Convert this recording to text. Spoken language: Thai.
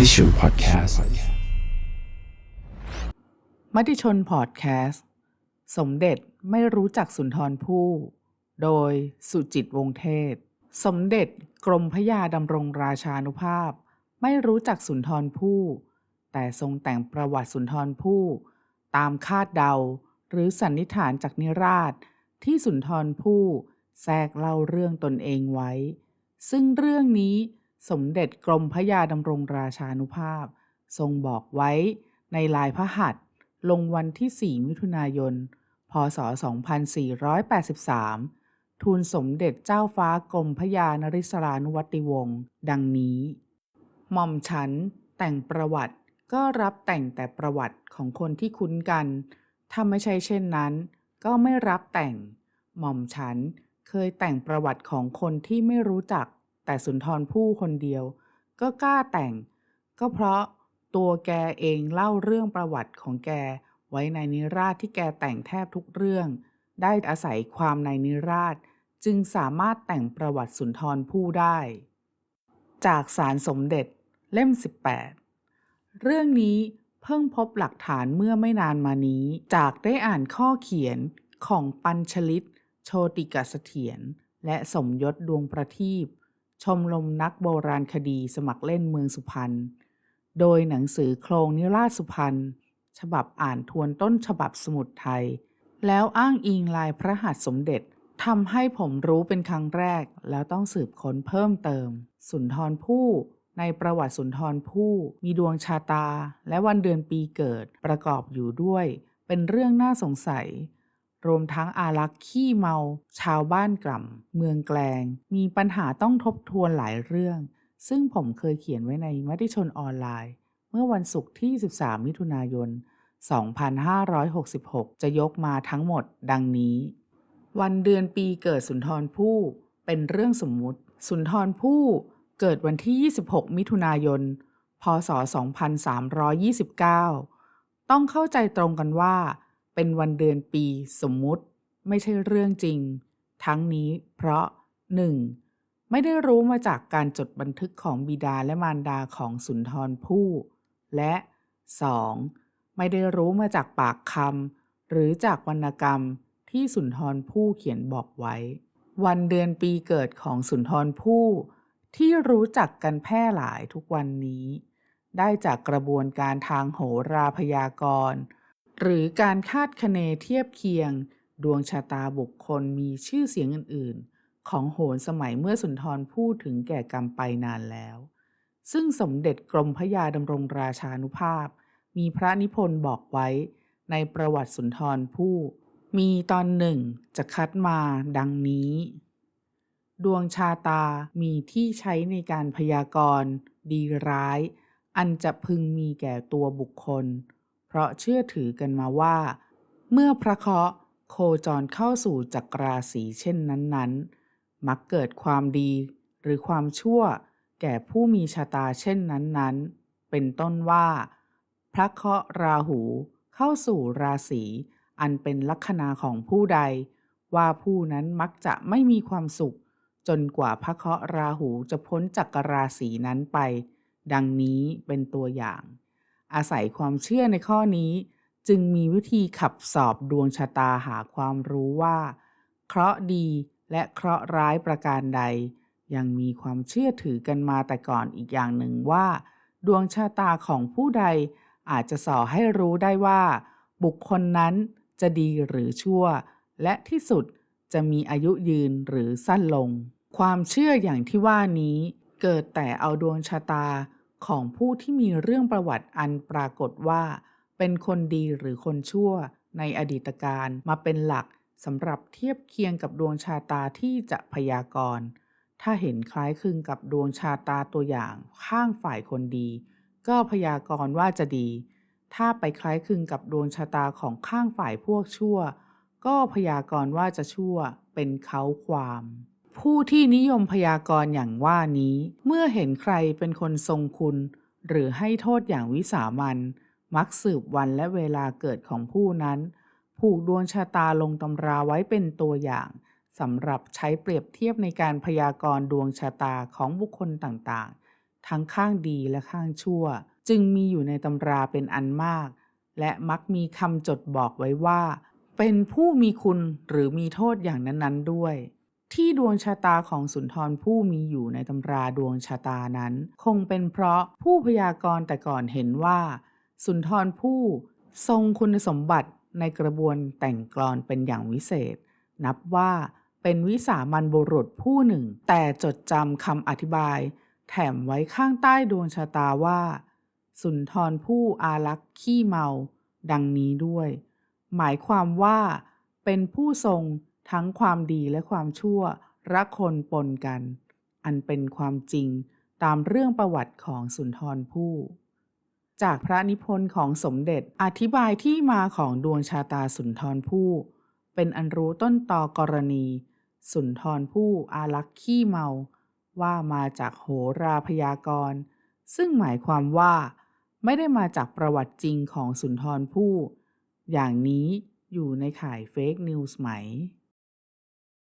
มติชนพอดแคสต์มติชนพอดแคสต์สมเด็จไม่รู้จักสุนทรภู่โดยสุจิตวงศ์เทศ สมเด็จกรมพระยาดำรงราชานุภาพ ไม่รู้จักสุนทรภู่แต่ทรงแต่งประวัติสุนทรภู่ตามคาดเดา หรือสันนิษฐานจากนิราช ที่สุนทรภู่แทรกเล่าเรื่องตนเองไว้ ซึ่งเรื่องนี้ สมเด็จกรมพระยาดำรงราชานุภาพ ทรงบอกไว้ในลายพระหัตถ์ลงวันที่ 4 มิถุนายน พศ 2483 ทูลสมเด็จเจ้าฟ้ากรมพระยานริศรานุวัติวงศ์ดังนี้หม่อมฉันแต่งประวัติก็รับแต่งแต่ประวัติของคนที่คุ้นกัน ถ้าไม่ใช่เช่นนั้น ก็ไม่รับแต่ง หม่อมฉันเคยแต่งประวัติของคนที่ไม่รู้จัก แต่สุนทรภู่คนเดียว ก็กล้าแต่ง ก็เพราะตัวแกเองเล่าเรื่องประวัติของแก ไว้ในนิราศที่แกแต่งแทบทุกเรื่อง ได้อาศัยความในนิราศจึงสามารถแต่งประวัติสุนทรภู่ได้ จากสารสมเด็จเล่ม 18 เรื่องนี้เพิ่งพบหลักฐานเมื่อไม่นานมานี้ จากได้อ่านข้อเขียนของปัญชลิต โชติกเสถียรและสมยศดวงประทีป ชมรมนักโบราณคดีสมัครเล่นเมืองสุพรรณ โดยหนังสือโครงนิราชสุพรรณ ฉบับอ่านทวนต้นฉบับสมุดไทย แล้วอ้างอิงลายพระหัตถ์สมเด็จทำให้ผมรู้เป็นครั้งแรก แล้วต้องสืบค้นเพิ่มเติม สุนทรภู่ในประวัติสุนทรภู่มีดวงชาตาและวันเดือนปีเกิดประกอบอยู่ด้วย เป็นเรื่องน่าสงสัย รวมทั้งอารักษ์ขี้เมา ชาวบ้านกล่ำ เมืองแกลง มีปัญหาต้องทบทวนหลายเรื่อง ซึ่งผมเคยเขียนไว้ในมติชนออนไลน์ เมื่อวันศุกร์ที่ 13 มิถุนายน 2566 จะยกมาทั้งหมดดังนี้ วันเดือนปีเกิดสุนทรภู่เป็นเรื่องสมมุติ สุนทรภู่เกิดวันที่ 26 มิถุนายน พศ 2329 ต้องเข้าใจตรงกันว่า เป็นวันเดือนปีสมมุติ ไม่ใช่เรื่องจริง ทั้งนี้เพราะ 1. ไม่ได้รู้มาจากการจดบันทึกของบิดาและมารดาของสุนทรภู่และ 2. ไม่ได้รู้มาจากปากคำหรือจากวรรณกรรมที่สุนทรภู่เขียนบอกไว้ วันเดือนปีเกิดของสุนทรภู่ที่รู้จักกันแพร่หลายทุกวันนี้ ได้จากกระบวนการทางโหราพยากรณ์ หรือการคาดคะเนเทียบเคียง ดวงชะตาบุคคลมีชื่อเสียงอื่น ๆ ของโหรสมัยเมื่อสุนทรพูดถึงแก่กรรมไปนานแล้ว ซึ่งสมเด็จกรมพระยาดำรงราชานุภาพ มีพระนิพนธ์บอกไว้ในประวัติสุนทรภู่มีตอนหนึ่งจะคัดมาดังนี้ ดวงชาตามีที่ใช้ในการพยากรณ์ ดีร้าย อันจะพึงมีแก่ตัวบุคคล เพราะเชื่อถือกันมาว่า เมื่อพระเคราะห์โคจรเข้าสู่จักราศีเช่นนั้นๆ มักเกิดความดีหรือความชั่วแก่ผู้มีชะตาเช่นนั้นๆ เป็นต้นว่า พระเคราะห์ราหูเข้าสู่ราศีอันเป็นลัคนาของผู้ใด ว่าผู้นั้นมักจะไม่มีความสุข จนกว่าพระเคราะห์ราหูจะพ้นจากกราศีนั้นไป ดังนี้เป็นตัวอย่าง อาศัยความเชื่อในข้อนี้ จึงมีวิธีขับสอบดวงชะตาหาความรู้ว่า เคราะห์ดีและเคราะห์ร้ายประการใด ยังมีความเชื่อถือกันมาแต่ก่อนอีกอย่างหนึ่งว่า ดวงชะตาของผู้ใดอาจจะสอให้รู้ได้ว่า บุคคลนั้นจะดีหรือชั่ว และที่สุดจะมีอายุยืนหรือสั้นลง ความเชื่ออย่างที่ว่านี้เกิดแต่เอาดวงชะตา ของผู้ที่มีเรื่องประวัติอันปรากฏว่า เป็นคนดีหรือคนชั่ว ในอดีตการมาเป็นหลักสำหรับเทียบเคียงกับดวงชาตาที่จะพยากรณ์ ถ้าเห็นคล้ายคลึงกับดวงชาตาตัวอย่างข้างฝ่ายคนดี ก็พยากรณ์ว่าจะดี ถ้าไปคล้ายคลึงกับดวงชะตาของข้างฝ่ายพวกชั่ว ก็พยากรณ์ว่าจะชั่วเป็นเขาความ ผู้ที่นิยมพยากรณ์อย่างว่านี้ เมื่อเห็นใครเป็นคนทรงคุณ หรือให้โทษอย่างวิสามัน มักสืบวันและเวลาเกิดของผู้นั้น ผูกดวงชะตาลงตำราไว้เป็นตัวอย่างสำหรับใช้เปรียบเทียบในการพยากรณ์ดวงชะตาของบุคคลต่างๆ ทั้งข้างดีและข้างชั่ว จึงมีอยู่ในตำราเป็นอันมาก และมักมีคำจดบอกไว้ว่า เป็นผู้มีคุณหรือมีโทษอย่างนั้นๆด้วย ที่ดวงชะตาของสุนทรผู้มีอยู่ในตำราดวงชะตานั้น คงเป็นเพราะผู้พยากรณ์แต่ก่อนเห็นว่า สุนทรผู้ทรงคุณสมบัติในกระบวนแต่งกลอนเป็นอย่างวิเศษ นับว่าเป็นวิสามันบุรุษผู้หนึ่ง แต่จดจำคำอธิบาย แถมไว้ข้างใต้ดวงชะตาว่า สุนทรผู้อารักษ์ขี้เมา ดังนี้ด้วย หมายความว่าเป็นผู้ทรง ทั้งความดีและความชั่วระคนปนกัน อันเป็นความจริงตามเรื่องประวัติของสุนทรผู้จากพระนิพนธ์ของสมเด็จอธิบายที่มาของดวงชะตาสุนทรผู้เป็นอันรู้ต้นตอกรณี สุนทรผู้อารักขี้เมา ว่ามาจากโหราพยากรณ์ ซึ่งหมายความว่าไม่ได้มาจากประวัติจริงของสุนทรผู้อย่างนี้อยู่ในข่ายเฟกนิวส์ไหม